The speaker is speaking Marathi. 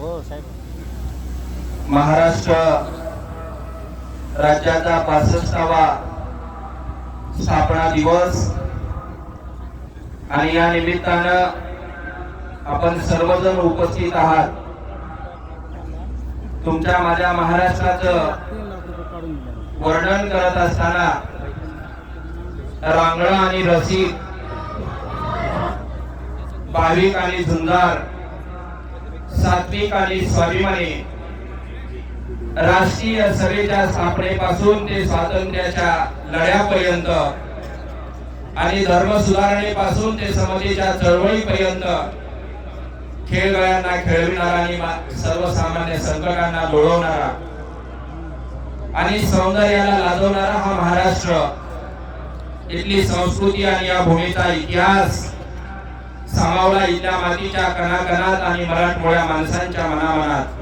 हो, महाराष्ट्र राज्याचा पासष्टावा स्थापना दिवस. आणि या निमित्तानं आपण सर्वजण उपस्थित आहात. तुमच्या माझ्या महाराष्ट्राचं वर्णन करत असताना रांगणा आणि रसिक भाविक आणि झुंजार सात्विक आणि स्वाभिमानी. राष्ट्रीय सभेच्या स्थापनेपासून ते स्वातंत्र्याच्या लढ्यापर्यंत आणि धर्म सुधारणेपासून ते समतेच्या चळवळीपर्यंत खेळगळ्यांना खेळविणारा आणि सर्वसामान्य संकटांना लोळवणारा आणि सौंदर्याला लाजवणारा हा महाराष्ट्र. इथली संस्कृती आणि या भूमीचा इतिहास सामावला इथल्या मातीच्या कणाकणात आणि मराठमोळ्या माणसांच्या मनामनात.